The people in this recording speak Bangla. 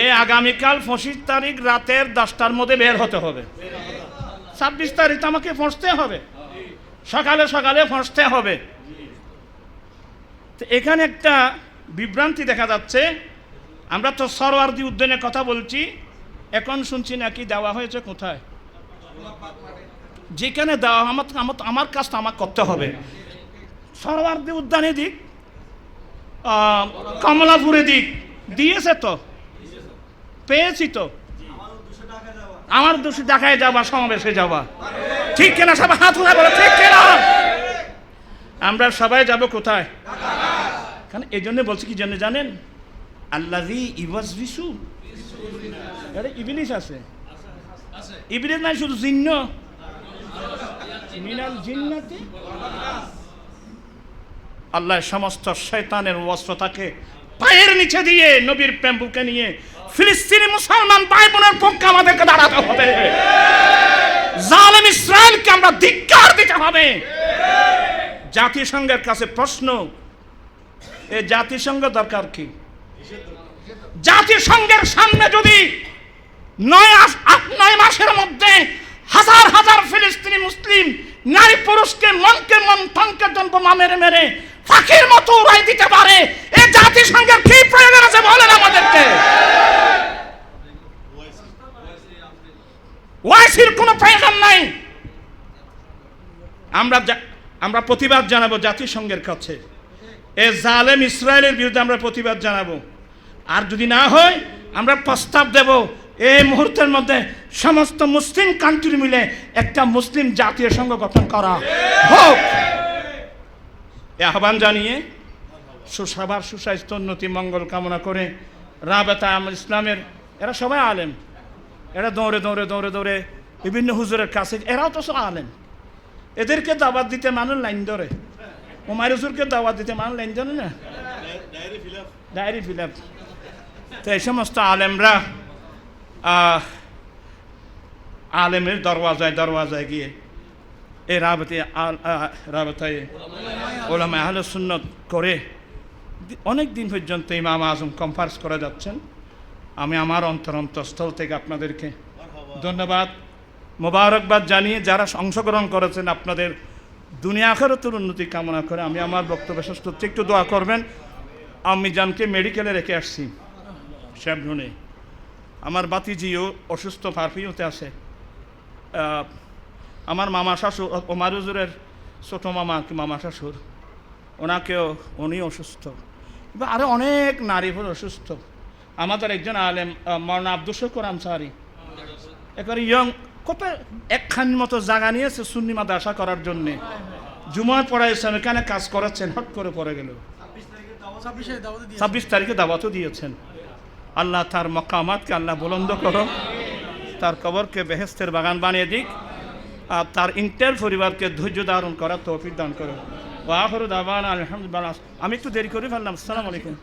এই আগামীকাল পঁচিশ তারিখ রাতের দশটার মধ্যে বের হতে হবে। ছাব্বিশ তারিখ তো আমাকে পৌঁছতে হবে। সকালে সকালে পৌঁছতে হবে। তো এখানে একটা বিভ্রান্তি দেখা যাচ্ছে। আমরা তো সরওয়ার্দি উদ্যানের কথা বলছি। এখন শুনছি নাকি দেওয়া হয়েছে কোথায়? যেখানে দেওয়া আমার আমার আমার কাজটা আমার করতে হবে। সরওয়ার্দি উদ্যানে দিক কমলাপুরে দিক। দিয়েছে তো। পেয়েছি তো। আমার দোষী ঢাকায় যাবা সমাবেশে যাবা ঠিক কিনা? সবাই হাত উঠে বলে, ঠিক কিনা? আমরা সবাই যাব কোথায়? কারণ এই জন্য বলছি কি জন্য জানেন? আল্লাহি ইবাস বিশু আরে আছে। ইবিলিস নাই শুধু জিন্ন? মিনাল জিন্নাতি? আল্লাহ সমস্ত শয়তানের অস্ত্রতাকে পায়ের নিচে দিয়ে নবীর প্রেমবুকে নিয়ে ফিলিস্তিনি মুসলমান ভাই বোনের পক্ষে আমাদেরকে দাঁড়াতে হবে। জালেম ইসরায়েলকে আমরা ধিক্কার দিতে হবে। জাতিসংঘের কাছে প্রশ্ন, এ জাতিসংঘ দরকার কি? জাতিসংঘের সামনে যদি নয় আট, নয় মাসের মধ্যে হাজার হাজার ফিলিস্তিনি মুসলিম নারী পুরুষকে মনকে মন থনকে বোমা মেরে মেরে ফাঁকির মতো উড়াই দিতে পারে ওয়াইসির কোনো প্রয়োজন নাই। আমরা আমরা প্রতিবাদ জানাব জাতিসংঘের কাছে। এ জালেম ইসরায়েলের বিরুদ্ধে আমরা প্রতিবাদ জানাব। আর যদি না হয়, আমরা প্রস্তাব দেব, এই মুহূর্তের মধ্যে সমস্ত মুসলিম কান্ট্রি মিলে একটা মুসলিম জাতীয় সংঘ গঠন করা হোক। এ আহ্বান জানিয়ে সুসভার সুস্বাস্থ্য, উন্নতি, মঙ্গল কামনা করে রাবেতা ইসলামের এরা সবাই আলেম। এরা দৌড়ে দৌড়ে দৌড়ে দৌড়ে বিভিন্ন হুজুরের কাছে এরাও তো সব আলেম। এদেরকে দাওয়াত দিতে মানুষ লাইন ধরে। উমার হুজুরকে দাওয়াত দিতে মানুষ লাইন ধরে না? Diary fill up. তো এই সমস্ত আলেমরা আলেমের দরওয়াজায় দরওয়াজায় গিয়ে এই রাবতে রাবতায় ওলামা আহলে সুন্নত করে অনেক দিন পর্যন্ত ইমাম আজম কনফারেন্স করে যাচ্ছেন। আমি আমার অন্তর অন্তঃস্থল থেকে আপনাদেরকে ধন্যবাদ, মোবারকবাদ জানিয়ে যারা অংশগ্রহণ করেছেন আপনাদের দুনিয়া আখেরতের উন্নতি কামনা করে আমি আমার বক্তব্য শেষ করছি। একটু দোয়া করবেন। আমি জানকে মেডিকেলে রেখে আসছি শ্যাবনুনে আমার বাতিজিও অসুস্থ ফারফিওতে আছে। আমার মামা শাশুর ওমার হুজুরের ছোটো মামা কি মামা শাশুর ওনাকেও উনি অসুস্থ। আরও অনেক নারী অসুস্থ। আমাদের একজন আলেম মৌলানা আব্দুল শকুর আনসারি। একেবারে ইয়ং, কত একখান মতো জায়গা নিয়েছে সুন্নি মাদ্রাসা করার জন্যে। জুমায় পড়াইছেন এখানে কাজ করাচ্ছেন, হট করে পড়ে গেল। ছাব্বিশ তারিখে দাওয়াতও দিয়েছেন। আল্লাহ তার মকামাতকে আল্লাহ বুলন্দ করো, তার কবরকে বেহেস্তের বাগান বানিয়ে দিক, আর তার ইন্টার পরিবারকে ধৈর্য ধারণ করার তৌফিক দান করো। ওয়াহরু দাবান আলহামদুলিল্লাহ। আমি একটু দেরি করে ফেললাম, আসসালামু আলাইকুম।